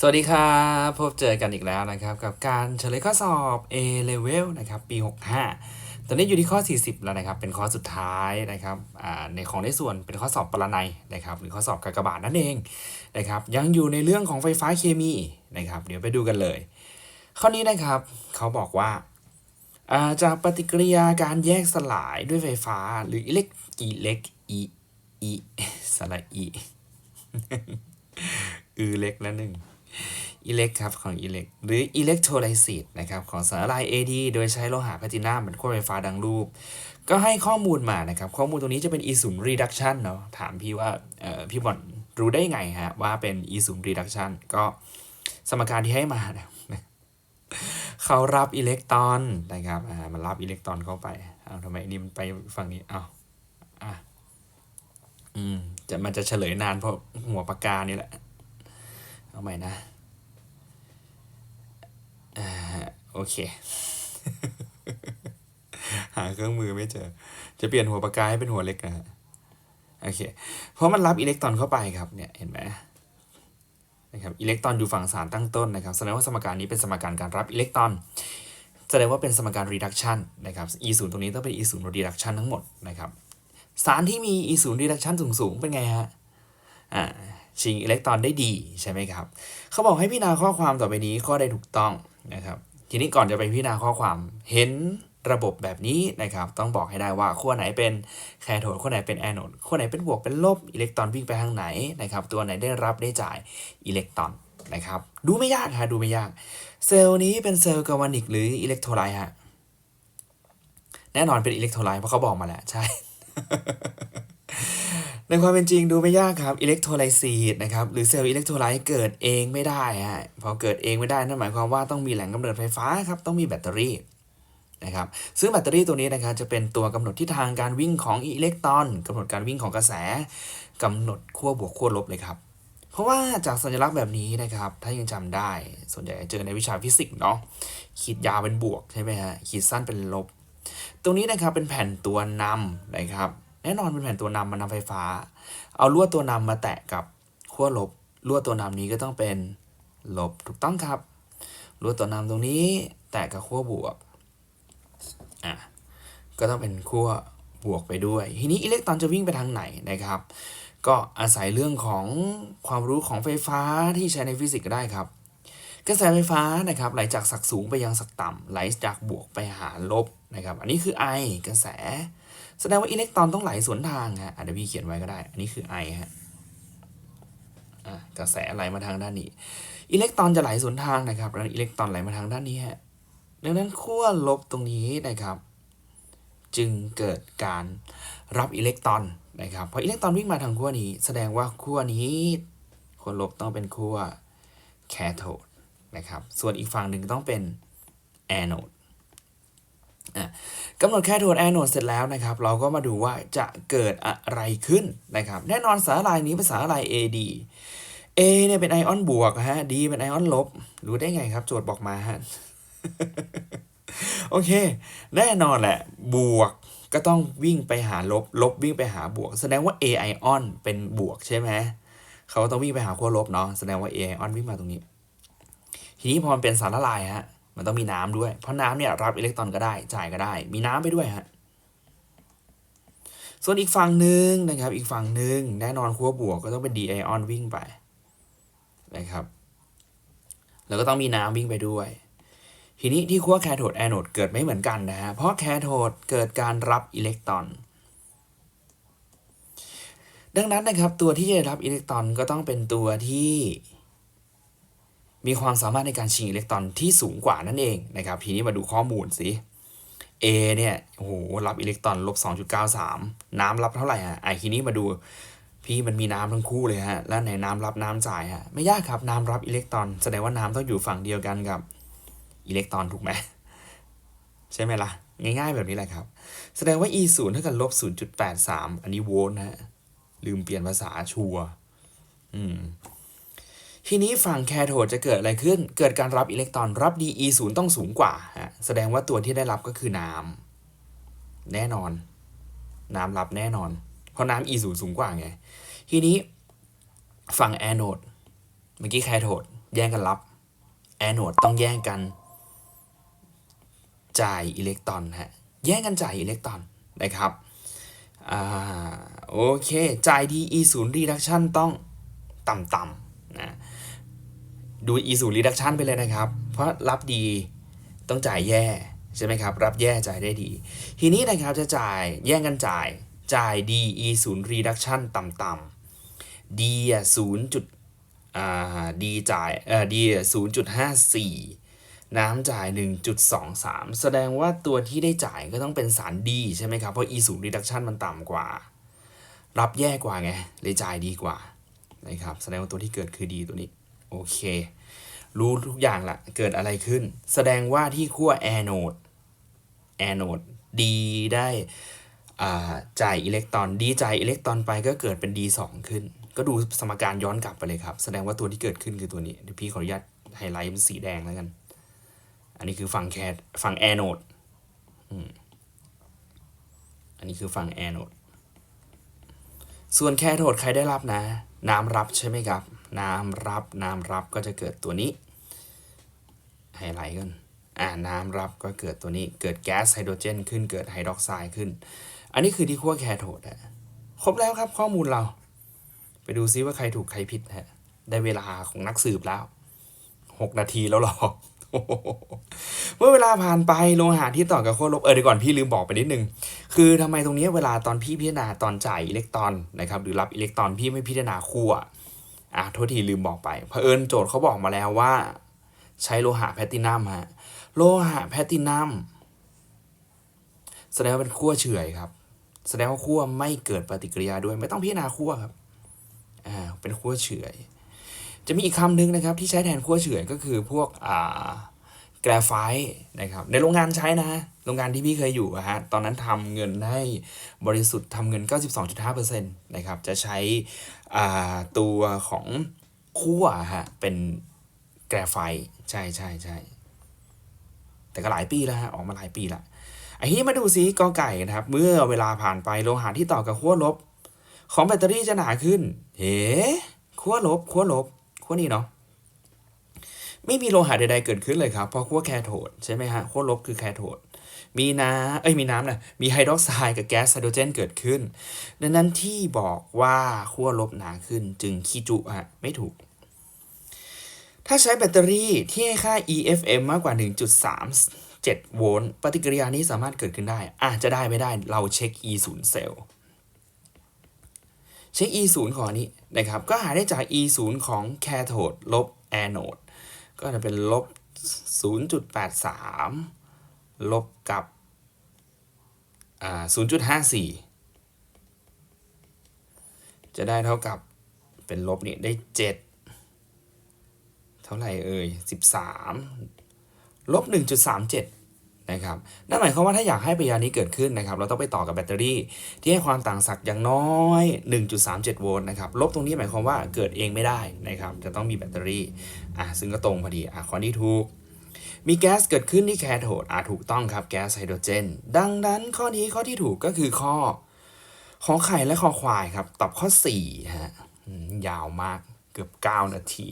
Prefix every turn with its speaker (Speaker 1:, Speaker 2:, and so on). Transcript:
Speaker 1: สวัสดีครับ พบเจอกันอีกแล้วนะครับ กับการเฉลยข้อสอบ A Level นะครับปี 65 ตอนนี้อยู่ที่ข้อ 40 แล้วนะครับ เป็นข้อสุดท้ายนะครับในของในส่วนเป็นข้อสอบปรนัยนะครับ หรือข้อสอบกากบาทนั่นเองนะครับ ยังอยู่ในเรื่องของไฟฟ้าเคมีนะครับ เดี๋ยวไปดูกันเลย ข้อนี้นะครับเขาบอกว่าจากปฏิกิริยาการแยกสลายด้วยไฟฟ้าหรืออิเล็กอิเล็กอีอีสลายอีอือเล็กแล้วหนึ่ง อิเล็กครับของอิเล็กหรืออิเล็กโทรไลซิสนะครับของสารละลาย AD โดยใช้โลหะแพลตินัมเป็นขั้วไฟฟ้าดังรูป ก็ให้ข้อมูลมานะครับ ข้อมูลตรงนี้จะเป็น e 0 reduction เนาะถามพี่ว่าเอ่อพี่บอลรู้ได้ไงฮะว่าเป็น e 0 reduction ก็สมการที่ให้มานะเขารับอิเล็กตรอนนะครับอ่ามันรับอิเล็กตรอนเข้าไปเอาทำไมนนี่มันไปฝั่งนี้อ้าวอะอืมจะมันจะเฉลยนานเพราะหัวปากกานี่แหละ เอาใหม่นะอโอเค หาเครื่องมือไม่เจอ จะเปลี่ยนหัวปากกาให้เป็นหัวเล็กนะฮะโอเค เพราะมันรับอิเล็กตรอนเข้าไปครับเนี่ยเห็นไหมนะครับอิเล็กตรอนอยู่ฝั่งสารตั้งต้นนะครับแสดงว่าสมการนี้เป็นสมการการรับอิเล็กตรอนแสดงว่าเป็นสมการ reduction นะครับ e 0ตรงนี้ต้องเป็น e 0 reduction ทั้งหมดนะครับสารที่มี e 0 reduction สูงๆ เป็นไงฮะอ่า ชิงอิเล็กตรอนได้ดีใช่ไหมครับ เขาบอกให้พิจารณาข้อความต่อไปนี้ข้อใดถูกต้องนะครับ ทีนี้ก่อนจะไปพิจารณาข้อความเห็นระบบแบบนี้นะครับ ต้องบอกให้ได้ว่าขั้วไหนเป็นแคโทดขั้วไหนเป็นแอนโอดขั้วไหนเป็นบวกเป็นลบอิเล็กตรอนวิ่งไปทางไหนนะครับ ตัวไหนได้รับได้จ่ายอิเล็กตรอนนะครับ ดูไม่ยากฮะดูไม่ยาก เซลล์นี้เป็นเซลล์กาวานิกหรืออิเล็กโทรไลต์ฮะแน่นอนเป็นอิเล็กโทรไลต์เพราะเขาบอกมาแล้วใช่ ในความเป็นจริงดูไม่ยากครับอิเล็กโทรไลซีสนะครับหรือเซลล์อิเล็กโทรไลต์เกิดเองไม่ได้ฮะพอเกิดเองไม่ได้นั่นหมายความว่าต้องมีแหล่งกำเนิดไฟฟ้าครับต้องมีแบตเตอรี่นะครับซึ่งแบตเตอรี่ตัวนี้นะครับจะเป็นตัวกำหนดทิศทางการวิ่งของอิเล็กตรอนกำหนดการวิ่งของกระแสกำหนดขั้วบวกขั้วลบเลยครับ เพราะว่าจากสัญลักษณ์แบบนี้นะครับถ้ายังจำได้ ส่วนใหญ่เจอในวิชาฟิสิกส์เนาะขีดยาวเป็นบวกใช่ไหมฮะขีดสั้นเป็นลบ ตรงนี้นะครับเป็นแผ่นตัวนำนะครับ น่นอนเป็นแผ่นตัวนำมานำไฟฟ้า เอาลวดตัวนำมาแตะกับขั้วลบลวดตัวนำนี้ก็ต้องเป็นลบถูกต้องครับลวดตัวนำตรงนี้แตะกับขั้วบวกอะก็ต้องเป็นขั้วบวกไปด้วย ทีนี้อิเล็กตรอนจะวิ่งไปทางไหนนะครับ ก็อาศัยเรื่องของความรู้ของไฟฟ้าที่ใช้ในฟิสิกส์ก็ได้ครับกระแสไฟฟ้านะครับไหลจากศักสูงไปยังศักต่ำไหลจากบวกไปหาลบนะครับ อันนี้คือ I กระแส แสดงว่าอิเล็กตรอนต้องไหลสวนทางฮะอะเดี๋ยวพี่เขียนไว้ก็ได้ อันนี้คือ I ฮะกระแสไหลมาทางด้านนี้ อิเล็กตรอนจะไหลสวนทางนะครับแล้วอิเล็กตรอนไหลมาทางด้านนี้ฮะดังนั้นขั้วลบตรงนี้นะครับ จึงเกิดการรับอิเล็กตรอนนะครับพออิเล็กตรอนวิ่งมาทางขั้วนี้ แสดงว่าขั้วนี้ขั้วลบต้องเป็นขั้วแคโทดนะครับส่วนอีกฝั่งหนึ่งต้องเป็นแอนโอด กำหนดแคโทดแอนโอดเสร็จแล้วนะครับ เราก็มาดูว่าจะเกิดอะไรขึ้นนะครับ แน่นอนสารละลายนี้เป็นสารละลาย AD A เนี่ยเป็นไอออนบวกฮะ D เป็นไอออนลบ รู้ได้ไงครับ โจทย์บอกมาฮะ โอเค แน่นอนแหละ บวกก็ต้องวิ่งไปหาลบ ลบวิ่งไปหาบวก แสดงว่า A ไอออนเป็นบวกใช่ไหม เขาต้องวิ่งไปหาขั้วลบเนาะ แสดงว่า A ไอออนวิ่งมาตรงนี้ ทีนี้พอมันเป็นสารละลายฮะ มันต้องมีน้ำด้วย เพราะน้ำเนี่ยรับอิเล็กตรอนก็ได้ จ่ายก็ได้ มีน้ำไปด้วยฮะ ส่วนอีกฝั่งหนึ่งนะครับ อีกฝั่งหนึ่งแน่นอนขั้วบวกก็ต้องเป็น D ไอออนวิ่งไปนะครับ แล้วก็ต้องมีน้ำวิ่งไปด้วย ทีนี้ที่ขั้วแคโทดแอนโอดเกิดไม่เหมือนกันนะฮะ เพราะแคโทดเกิดการรับอิเล็กตรอน ดังนั้นนะครับตัวที่จะรับอิเล็กตรอนก็ต้องเป็นตัวที่ มีความสามารถในการชิงอิเล็กตรอนที่สูงกว่านั่นเองนะครับทีนี้มาดูข้อมูลสิ A เนี่ยโอ้โหรับอิเล็กตรอนลบ 2.93 น้ำรับเท่าไหร่ฮะไอทีนี้มาดูพี่มันมีน้ำทั้งคู่เลยฮะ แล้วไหนน้ำรับน้ำจ่ายฮะ ไม่ยากครับน้ำรับอิเล็กตรอน แสดงว่าน้ำต้องอยู่ฝั่งเดียวกันกับอิเล็กตรอนถูกไหมใช่ไหมล่ะ ง่ายๆแบบนี้แหละครับ แสดงว่า e 0เท่ากับลบ0.83 อันนี้โวลต์นะฮะ ลืมเปลี่ยนภาษาชัวอืม ทีนี้ฝั่งแคโทดจะเกิดอะไรขึ้น เกิดการรับอิเล็กตรอนรับ d e 0ต้องสูงกว่าฮะแสดงว่าตัวที่ได้รับก็คือน้ำแน่นอน น้ำรับแน่นอน เพราะน้ำ e 0สูงกว่าไง ทีนี้ฝั่งแอนโอดเมื่อกี้แคโทดแย่งกันรับแอนโนดต้องแย่งกัน จ่ายอิเล็กตรอนฮะแย่งกันจ่ายอิเล็กตรอนนะครับอ่าโอเค จ่ายดี e 0 reduction ต้องต่ำๆ ดู e 0 reduction ไปเลยนะครับ เพราะรับดีต้องจ่ายแย่ใช่ไหมครับ รับแย่จ่ายได้ดี ทีนี้นะครับจะจ่ายแย่งกันจ่าย จ่าย d e 0 reduction ต่ำๆ d อะ0จุดอ่า d จ่ายเอ่อ d อะ0.54น้ำจ่าย 1.23 แสดงว่าตัวที่ได้จ่ายก็ต้องเป็นสารดีใช่ไหมครับ เพราะ e 0 reduction มันต่ำกว่า รับแย่กว่าไง เลยจ่ายดีกว่านะครับ แสดงว่าตัวที่เกิดคือดีตัวนี้ โอเค รู้ทุกอย่างละเกิดอะไรขึ้น แสดงว่าที่ขั้วแอโนดแอโนดดีได้อ่าจ่ายอิเล็กตรอนดีจ่ายอิเล็กตรอนไปก็เกิดเป็น D2 ขึ้น ก็ดูสมการย้อนกลับไปเลยครับ แสดงว่าตัวที่เกิดขึ้นคือตัวนี้เดี๋ยวพี่ขออนุญาตไฮไลท์เป็นสีแดงแล้วกัน อันนี้คือฝั่งแคทฝั่งแอโนดอันนี้คือฝั่งแอโนดส่วนแคโทดใครได้รับนะ น้ำรับใช่ไหมครับ น้ำรับน้ำรับก็จะเกิดตัวนี้ไฮไลท์กันอ่าน้ำรับก็เกิดตัวนี้เกิดแก๊สไฮโดรเจนขึ้นเกิดไฮดรอกไซด์ขึ้น อันนี้คือที่ขั้วแคโทดอะครบแล้วครับข้อมูลเรา ไปดูซิว่าใครถูกใครผิดฮะได้เวลาของนักสืบแล้วหกนาทีแล้วหรอเมื่อเวลาผ่านไปโลหะที่ต่อกับขั้วลบเออเดี๋ยวก่อนพี่ลืมบอกไปนิดนึง คือทำไมตรงนี้เวลาตอนพี่พิจารณาตอนจ่ายอิเล็กตรอนนะครับหรือรับอิเล็กตรอนพี่ไม่พิจารณาขั้ว อะโทษทีลืมบอกไปเผอิญโจทย์เขาบอกมาแล้วว่า ใช้โลหะแพลตตินัมฮะโลหะแพลตตินัมแสดงว่าเป็นขั้วเฉื่อยครับ แสดงว่าขั้วไม่เกิดปฏิกิริยาด้วยไม่ต้องพิจารณาขั้วครับอ่าเป็นขั้วเฉื่อย จะมีอีกคำหนึ่งนะครับที่ใช้แทนขั้วเฉื่อยก็คือพวกอ่าแกรไฟต์นะครับในโรงงานใช้นะโรงงานที่พี่เคยอยู่ฮะตอนนั้นทำเงินให้บริสุทธิ์ทำเงิน 92.5%นะครับจะใช้ ตัวของขั้วฮะเป็นแกรไฟใช่ใช่ใช่แต่ก็หลายปีแล้วฮะออกมาหลายปีละไอ้ที่มาดูซิกอไก่นะครับ เมื่อเวลาผ่านไปโลหะที่ต่อกับขั้วลบ ของแบตเตอรี่จะหนาขึ้นเฮ้ขั้วลบขั้วลบขั้วนี้เนาะไม่มีโลหะใดๆเกิดขึ้นเลยครับเพราะขั้วแคโทดใช่ไหมฮะขั้วลบคือแคโทด มีน้ำเอ้ยมีน้ำนะมีไฮดรอกไซด์กับแก๊สไฮโดรเจนเกิดขึ้น ดังนั้นที่บอกว่าขั้วลบหนาขึ้นจึงขี้จุฮะไม่ถูก ถ้าใช้แบตเตอรี่ที่ให้ค่า EFM มากกว่า 1.37 โวลต์ปฏิกิริยานี้สามารถเกิดขึ้นได้อาจจะได้ไม่ได้เราเช็ค E 0เซลล์เช็ค E 0ของอันนี้นะครับก็หาได้จาก E 0ของแคโทดลบแอนโนดก็จะเป็นลบ0.83 ลบกับ 0.54 จะได้เท่ากับเป็นลบนี่ได้ 7 เท่าไหร่เอ่ย 13 ลบ 1.37 นะครับ นั่นหมายความว่าถ้าอยากให้ปริยานี้เกิดขึ้นนะครับ เราต้องไปต่อกับแบตเตอรี่ ที่ให้ความต่างศักย์อย่างน้อย 1.37 โวลต์นะครับ ลบตรงนี้หมายความว่าเกิดเองไม่ได้นะครับ จะต้องมีแบตเตอรี่ อะ ซึ่งก็ตรงพอดี อะข้อนี้ถูก มีแก๊สเกิดขึ้นที่แคโทดอาถูกต้องครับแก๊สไฮโดรเจน ดังนั้นข้อนี้ข้อที่ถูกก็คือข้อ ขอไข่และคอควายครับ ตอบข้อ4ฮะยาวมากเกือบ 9 นาที